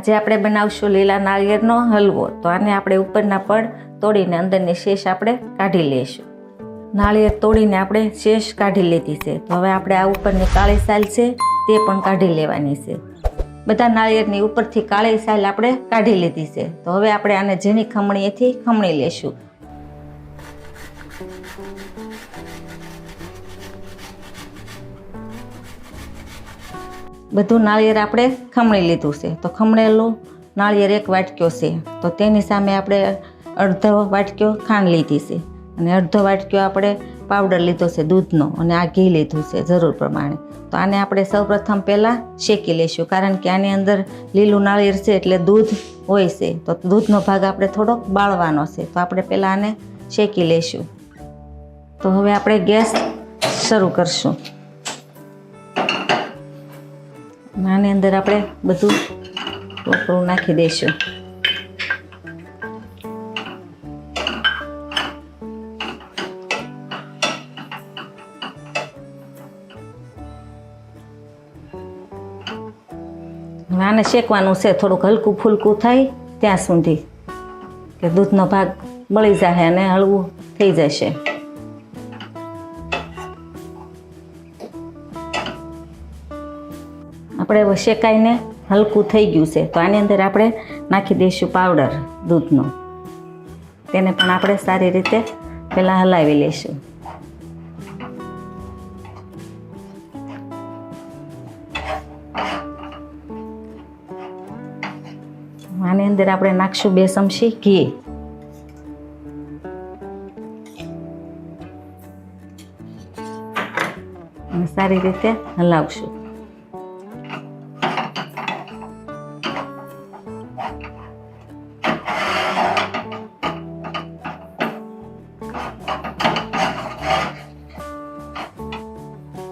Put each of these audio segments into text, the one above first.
આજે આપણે બનાવશું લીલા નાળિયેરનો હલવો. તો આને આપણે ઉપરના પડ તોડીને અંદરની શેષ આપણે કાઢી લઈશું. નાળિયેર તોડીને આપણે શેષ કાઢી લીધી છે. તો હવે આપણે આ ઉપરની કાળી સાલ છે, તે પણ કાઢી લેવાની છે. બધા નાળિયેરની ઉપરથી કાળી સાલ આપણે કાઢી લીધી છે. તો હવે આપણે આને જેની ખમણીએથી ખમણી લેશું બધું નાળિયેર આપણે ખમણી લીધું છે. તો ખમણેલું નાળિયેર એક વાટક્યો છે. તો તેની સામે આપણે અડધો વાટક્યો ખાંડ લીધી છે. અને અડધો વાટક્યો આપણે પાવડર લીધો છે દૂધનો અને આ ઘી લીધું છે જરૂર પ્રમાણે. તો આને આપણે સૌપ્રથમ પહેલાં શેકી લઈશું કારણ કે આની અંદર લીલું નાળિયેર છે એટલે દૂધ હોય છે. તો દૂધનો ભાગ આપણે થોડોક બાળવાનો છે. તો આપણે પહેલાં આને શેકી લઈશું તો હવે આપણે ગેસ શરૂ કરશું. આની અંદર આપણે બધું ટોપરું નાખી દઈશું. આને શેકવાનું છે, થોડુંક હલકું ફૂલકું થાય ત્યાં સુધી. કે દૂધનો ભાગ મળી જાય અને હળવું થઈ જશે. આપણે શેકાઈને હલકું થઈ ગયું છે. તો આની અંદર આપણે નાખી દઈશું પાવડર દૂધનો. તેને પણ આપણે સારી રીતે પહેલાં હલાવી લઈશું. આની અંદર આપણે નાખશું બે ચમચી ઘી. સારી રીતે હલાવશું.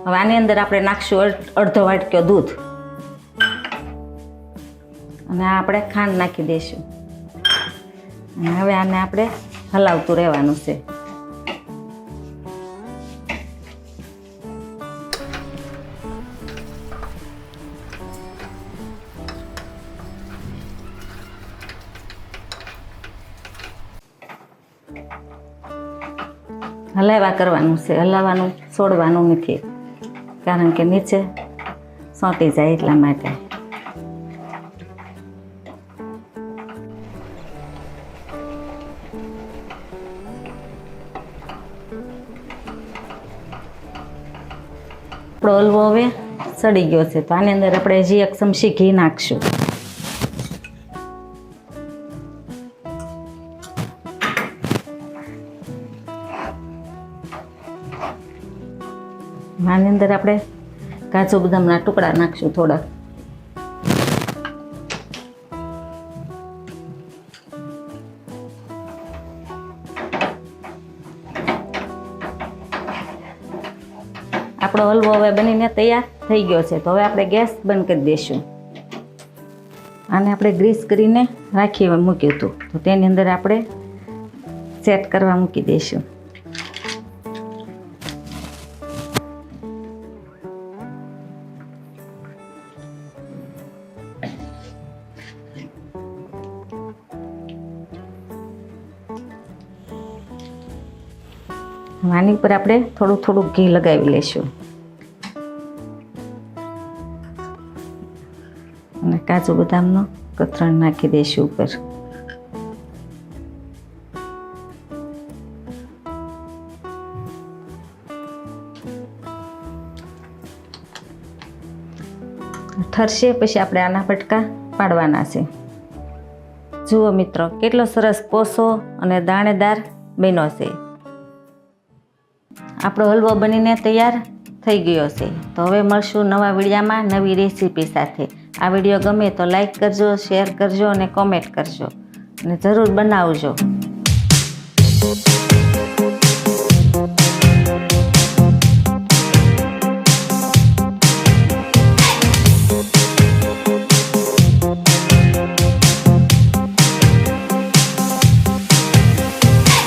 હવે આની અંદર આપણે નાખશું અડ- અડધો વાટક્યો દૂધ. અને આપણે ખાંડ નાખી દઈશું. અને હવે આને આપણે હલાવતું રહેવાનું છે. હલાવા કરવાનું છે. હલાવવાનું, છોડવાનું નથી. કારણ કે નીચે સોંટી જાય એટલા માટે. આપણો હલવો હવે સડી ગયો છે, તો આની અંદર આપણે એક ચમચી ઘી નાખશું. આની અંદર આપણે કાજુ બદામના ટુકડા નાખશું થોડા. આપણો હલવો હવે બનીને તૈયાર થઈ ગયો છે. તો હવે આપણે ગેસ બંધ કરી દઈશું. આને આપણે ગ્રીસ કરીને રાખી મૂક્યું હતું. તો તેની અંદર આપણે સેટ કરવા મૂકી દઈશું. હવે આની ઉપર આપણે થોડું થોડું ઘી લગાવી લઈશું અને કાજુ બદામનો કતરણ નાખી દઈશું ઉપર. ઠરશે પછી આપણે આના પટકા પાડવાના છે. જુઓ મિત્રો, કેટલો સરસ કોસો અને દાણેદાર બન્યો છે. આપણો હલવો બનીને તૈયાર થઈ ગયો છે. તો હવે મળશું નવા વિડીયામાં નવી રેસીપી સાથે. આ વીડિયો ગમે તો લાઈક કરજો, શેર કરજો અને કોમેન્ટ કરજો. અને જરૂર બનાવજો.